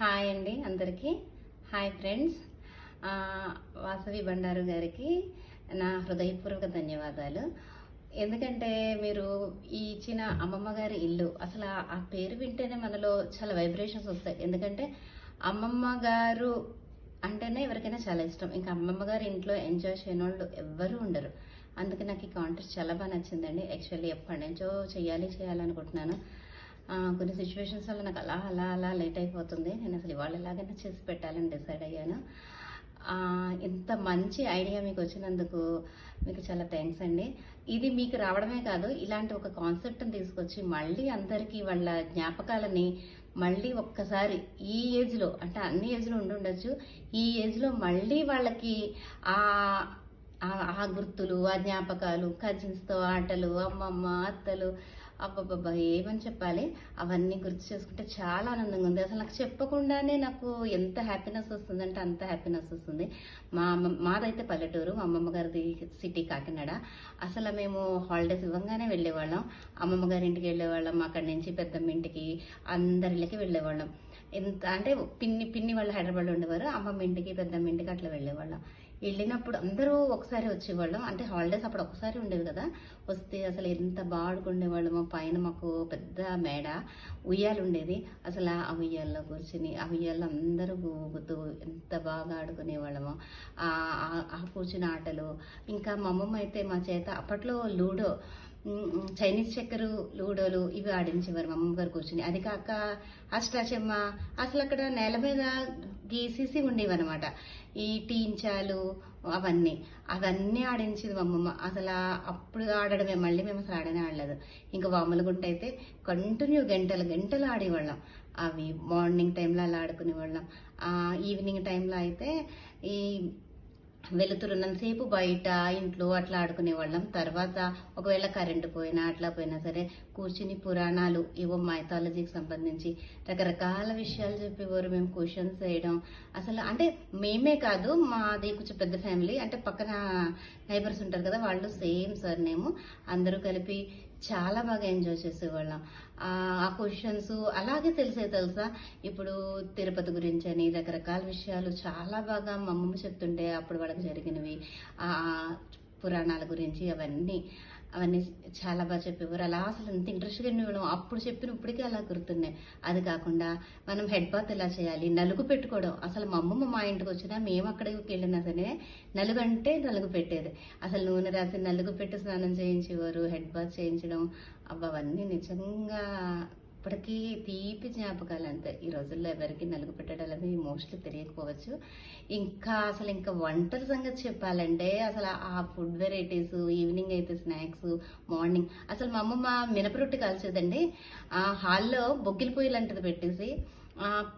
Hi అండి అందరికీ. Hi friends. Vasavi Bandaru గారికి నా హృదయపూర్వక ధన్యవాదాలు. ఎందుకంటే మీరు ఈ ఇచ్చిన అమ్మమ్మ గారి ఇల్లు అసలు ఆ- పేరు వింటేనే మనలో చాలా వైబ్రేషన్స్ వస్తాయి. ఎందుకంటే అమ్మమ్మ గారు అంటేనే ఎవరికైనా చాలా ఇష్టం. ఇంకా అమ్మమ్మ గారి ఇంట్లో ఎంజాయ్ చేయని వాళ్ళు ఎవ్వరూ ఉండరు. అందుకే నాకు ఈ కాంటెస్ట్ చాలా బాగా నచ్చిందండి. యాక్చువల్లీ ఎప్పటి నుంచో చేయాలి చేయాలనుకుంటున్నాను. కొన్ని సిచ్యువేషన్స్ వల్ల నాకు అలా అలా అలా లేట్ అయిపోతుంది. నేను అసలు ఇవాళ ఎలాగైనా చేసి పెట్టాలని డిసైడ్ అయ్యాను. ఇంత మంచి ఐడియా మీకు వచ్చినందుకు మీకు చాలా థ్యాంక్స్ అండి. ఇది మీకు రావడమే కాదు ఇలాంటి ఒక కాన్సెప్ట్ని తీసుకొచ్చి మళ్ళీ అందరికీ వాళ్ళ జ్ఞాపకాలని మళ్ళీ ఒక్కసారి ఈ ఏజ్లో అంటే అన్ని ఏజ్లో ఉండి ఉండొచ్చు ఈ ఏజ్లో మళ్ళీ వాళ్ళకి ఆ ఆ- ఆ గుర్తులు ఆ జ్ఞాపకాలు కజిన్స్తో ఆటలు అమ్మమ్మ అత్తలు అబ్బబ్బబ్బా ఏమని చెప్పాలి? అవన్నీ గుర్తు చేసుకుంటే చాలా ఆనందంగా ఉంది. అసలు నాకు చెప్పకుండానే నాకు ఎంత హ్యాపీనెస్ వస్తుందంటే అంత హ్యాపీనెస్ వస్తుంది. మా అమ్మ మాదైతే పల్లెటూరు మా అమ్మమ్మ గారిది సిటీ కాకినాడ. అసలు మేము హాలిడేస్ ఇవ్వగానే వెళ్ళేవాళ్ళం. అమ్మమ్మ గారి ఇంటికి వెళ్ళేవాళ్ళం అక్కడి నుంచి పెద్దమ్మ ఇంటికి అందరిళ్ళకి వెళ్ళేవాళ్ళం. ఎంత అంటే పిన్ని పిన్ని వాళ్ళు హైదరాబాద్లో ఉండేవారు అమ్మమ్మ ఇంటికి పెద్దమ్మ ఇంటికి అట్లా వెళ్ళేవాళ్ళం. వెళ్ళినప్పుడు అందరూ ఒకసారి వచ్చేవాళ్ళం. అంటే హాలిడేస్ అప్పుడు ఒకసారి ఉండేవి కదా. వస్తే అసలు ఎంత బాగా పైన మాకు పెద్ద మేడ ఉయ్యాలు ఉండేది. అసలు ఆ ఉయ్యాల్లో కూర్చుని ఆ ఉయ్యాల్లో అందరూ ఊగుతూ ఎంత బాగా ఆడుకునేవాళ్ళము. ఆ ఆ- కూర్చుని ఆటలు. ఇంకా మా అమ్మమ్మ అయితే మా చేత అప్పట్లో లూడో చైనీస్ చక్కెరు లూడోలు ఇవి ఆడించేవారు మా అమ్మగారు కూర్చుని. అది కాక అష్టాచెమ్మ అసలు అక్కడ నేల మీద గీసేసి ఉండేవన్నమాట. ఈ టీంచాలు అవన్నీ. అవన్నీ ఆడించేది మా అమ్మమ్మ. అసలు అప్పుడు ఆడడమే మళ్ళీ మేము అసలు ఆడనే ఆడలేదు. ఇంకా వామలగుంట అయితే కంటిన్యూ గంటలు గంటలు ఆడేవాళ్ళం. అవి మార్నింగ్ టైంలో అలా ఆడుకునేవాళ్ళం. ఈవినింగ్ టైంలో అయితే ఈ వెలుతురున్నంతసేపు బయట ఇంట్లో అట్లా ఆడుకునే వాళ్ళం. తర్వాత ఒకవేళ కరెంటు పోయినా అట్లా పోయినా సరే కూర్చుని పురాణాలు ఏవో మైథాలజీకి సంబంధించి రకరకాల విషయాలు చెప్పేవారు మేము క్వశ్చన్స్ వేయడం. అసలు అంటే మేమే కాదు మాది కొంచెం పెద్ద ఫ్యామిలీ అంటే పక్కన నైబర్స్ ఉంటారు కదా వాళ్ళు సేమ్ సార్ నేము అందరూ కలిపి చాలా బాగా ఎంజాయ్ చేసేవాళ్ళం. ఆ క్వశ్చన్స్ అలాగే తెలిసే తెలుసా? ఇప్పుడు తిరుపతి గురించి అని రకరకాల విషయాలు చాలా బాగా మా అమ్మమ్మ చెప్తుంటే అప్పుడు వాళ్ళకి జరిగినవి. పురాణాల గురించి అవన్నీ అవన్నీ చాలా బాగా చెప్పేవారు. అలా అసలు ఎంత ఇంట్రెస్ట్గా ఇవ్వడం అప్పుడు చెప్పిన ఇప్పటికీ అలా గుర్తున్నాయి. అది కాకుండా మనం హెడ్ బాత్ ఎలా చేయాలి? నలుగు పెట్టుకోవడం. అసలు మా అమ్మమ్మ మా ఇంటికి వచ్చినా మేము అక్కడికి వెళ్ళినా సరే నలుగు అంటే నలుగు పెట్టేది. అసలు నూనె రాసి నలుగు పెట్టి స్నానం చేయించేవారు హెడ్ బాత్ చేయించడం అబ్బా అవన్నీ నిజంగా ఇప్పటికీ తీపి జ్ఞాపకాలు అంతే ఈ రోజుల్లో ఎవరికి నలుగు పెట్టడం అనేది మోస్ట్లీ తెలియకపోవచ్చు. ఇంకా అసలు ఇంకా వంటల సంగతి చెప్పాలంటే అసలు ఆ ఫుడ్ వెరైటీస్ ఈవినింగ్ అయితే స్నాక్స్ మార్నింగ్ అసలు మా అమ్మమ్మ మినపరొట్టి కాల్చేదండి. ఆ హాల్లో బొగ్గిల పొయ్యి లాంటిది పెట్టేసి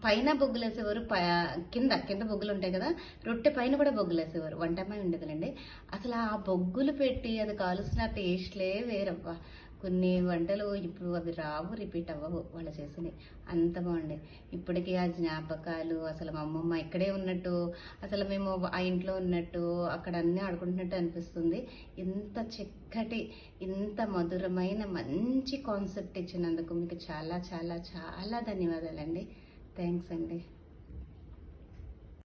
పైన బొగ్గులు వేసేవారు ప- కింద కింద బొగ్గులు ఉంటాయి కదా రొట్టె పైన కూడా బొగ్గులు వేసేవారు వంట అమ్మాయి ఉండేదిలేండి. అసలు ఆ బొగ్గులు పెట్టి అది కాలుస్తున్న టేస్ట్లే వేరవ్వా. కొన్ని వంటలు ఇప్పుడు అవి రావు రిపీట్ అవ్వవు వాళ్ళు చేసినవి. అంత బాగుండే. ఇప్పటికీ ఆ జ్ఞాపకాలు అసలు మా అమ్మమ్మ ఇక్కడే ఉన్నట్టు అసలు మేము ఆ ఇంట్లో ఉన్నట్టు అక్కడ అన్నీ ఆడుకుంటున్నట్టు అనిపిస్తుంది. ఇంత చక్కటి ఇంత మధురమైన మంచి కాన్సెప్ట్ ఇచ్చినందుకు మీకు చాలా చాలా చాలా ధన్యవాదాలండి. థ్యాంక్స్ అండి.